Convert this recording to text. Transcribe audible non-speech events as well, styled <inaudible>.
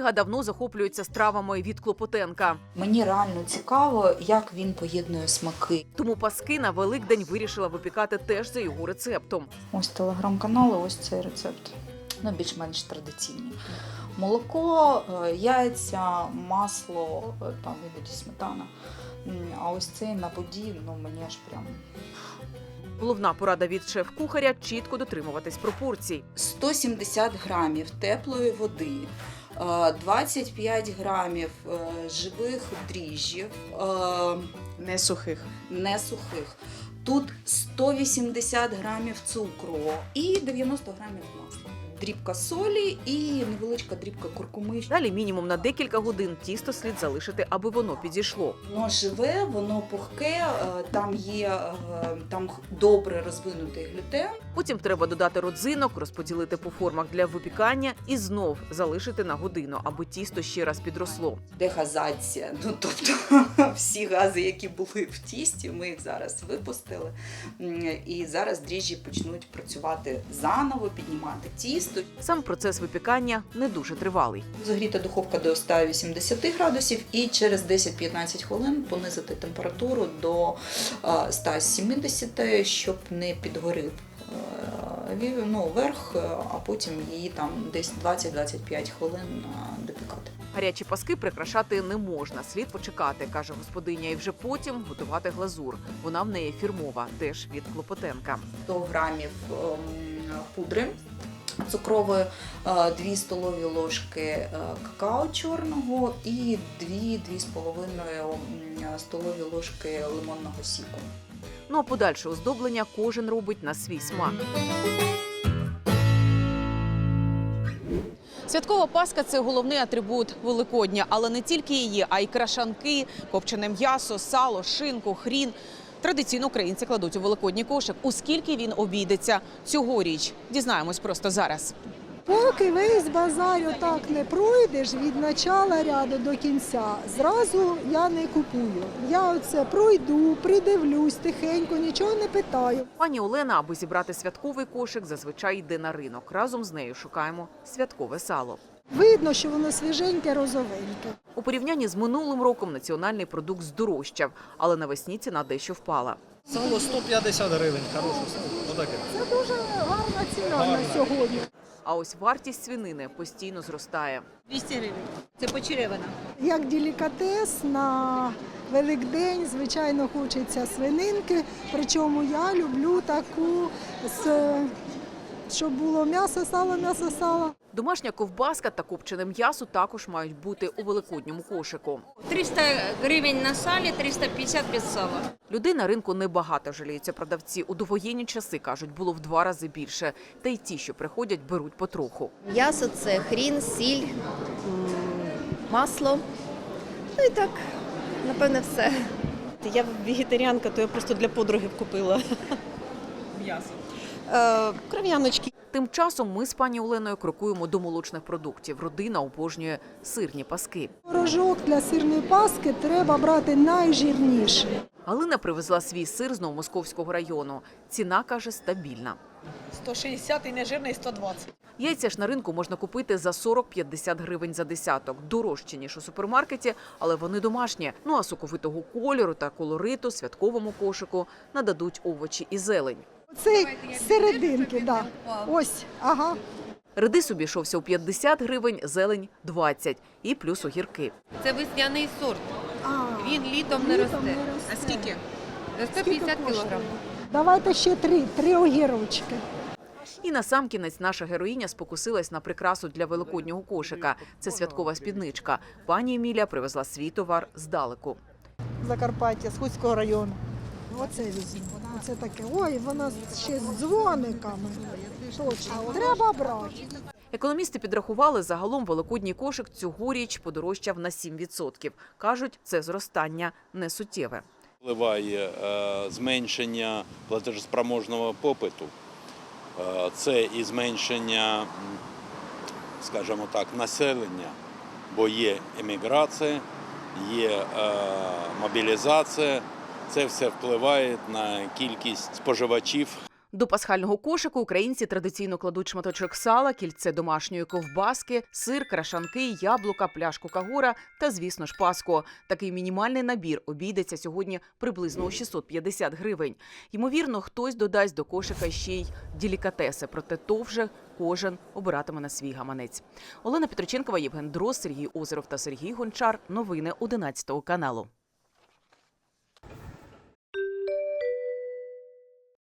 Ольга давно захоплюється стравами від Клопотенка. Мені реально цікаво, як він поєднує смаки. Тому паски на Великдень вирішила випікати теж за його рецептом. Ось телеграм-канал, ось цей рецепт. Ну, більш-менш традиційний. Молоко, е, яйця, масло, е, там іноді сметана. А ось цей на воді, ну мені аж прям Головна порада від шеф-кухаря чітко дотримуватись пропорцій. 170 грамів теплої води, 25 грамів е, живих дріжджів, е, Не сухих. не сухих. Тут 180 грамів цукру і 90 грамів масла. Дрібка солі і невеличка дрібка куркуми. Далі мінімум на декілька годин тісто слід залишити, аби воно підійшло. Воно живе, воно пухке, е, там є е, там добре розвинутий глютен. Потім треба додати родзинок, розподілити по формах для випікання і знов залишити на годину, аби тісто ще раз підросло. Дегазація. Ну тобто <laughs> всі гази, які були в тісті, ми їх зараз випустили. І зараз дріжджі почнуть працювати заново, піднімати тісто. Сам процес випікання не дуже тривалий. Загріта духовка до 180 градусів і через 10-15 хвилин понизити температуру до е, 170, щоб не підгорів е, ну, верх, е, а потім її там десь 20-25 хвилин е, допікати. Гарячі паски прикрашати не можна, слід почекати, каже господиня, і вже потім готувати глазур. Вона в неї фірмова, теж від Клопотенка. 100 грамів ем, пудри цукрової, 2 столові ложки е, какао чорного і 2-2,5 столові ложки лимонного сіку. Ну а подальше оздоблення кожен робить на свій смак. Святкова паска це головний атрибут Великодня, але не тільки її, а й крашанки, копчене м'ясо, сало, шинку, хрін. Традиційно українці кладуть у великодній кошик. У скільки він обійдеться цьогоріч? Дізнаємось просто зараз. Поки весь базар отак не пройдеш від начала ряду до кінця, зразу я не купую. Я оце пройду, придивлюсь тихенько, нічого не питаю. Пані Олена, аби зібрати святковий кошик, зазвичай йде на ринок. Разом з нею шукаємо святкове сало. Видно, що воно свіженьке, розовеньке. У порівнянні з минулим роком національний продукт здорожчав, але навесні ціна дещо впала. Сало 150 гривень, хороше сало. Отаке. Це дуже гарна ціна на сьогодні. А ось вартість свинини постійно зростає. 200 гривень. Це почеревина. Як делікатес на Великдень, звичайно, хочеться свининки. Причому я люблю таку, з, щоб було м'ясо, сало, м'ясо, сало. Домашня ковбаска та копчене м'ясо також мають бути у великодньому кошику. 300 гривень на салі, 350 без сала. Людей на ринку небагато жаліються продавці. У довоєнні часи кажуть, було в два рази більше. Та й ті, що приходять, беруть потроху. М'ясо це хрін, сіль, масло. Ну і так, напевне, все. Я вегетаріанка, то я просто для подруги купила. М'ясо. Е, кров'яночки. Тим часом ми з пані Оленою крокуємо до молочних продуктів. Родина обожнює сирні паски. Рожок для сирної паски треба брати найжирніший. Галина привезла свій сир з Новомосковського району. Ціна каже стабільна. 160 і нежирний 120. Яйця ж на ринку можна купити за 40-50 гривень за десяток. Дорожче, ніж у супермаркеті, але вони домашні. Ну а соковитого кольору та колориту святковому кошику нададуть овочі і зелень. Це з серединки, да. Ось, ага. Редис обійшовся у 50 гривень, зелень – 20 і плюс огірки. Це весняний сорт. А, Він літом не літом росте. А скільки? За 150 кілограм. Давайте ще три, три огірочки. І насамкінець наша героїня спокусилась на прикрасу для великоднього кошика. Це святкова спідничка. Пані Емілія привезла свій товар здалеку. Закарпаття, Схудського району. Оце візьму. Оце таке. Ой, вона ще з дзвониками. Точно. Треба брати. Економісти підрахували, загалом великодній кошик цьогоріч подорожчав на 7%. Кажуть, це зростання не суттєве. Впливає е, зменшення платежоспроможного попиту, Е, це і зменшення, скажімо так, населення, бо є еміграція, є е, мобілізація. Це все впливає на кількість споживачів До пасхального кошику українці традиційно кладуть шматочок сала, кільце домашньої ковбаски, сир, крашанки, яблука, пляшку кагура та, звісно ж, паску. Такий мінімальний набір обійдеться сьогодні приблизно у 650 гривень. Ймовірно, хтось додасть до кошика ще й делікатеси, проте то вже кожен обиратиме на свій гаманець. Олена Петроченкова, Євген Дрос, Сергій Озеров та Сергій Гончар. Новини 11 каналу.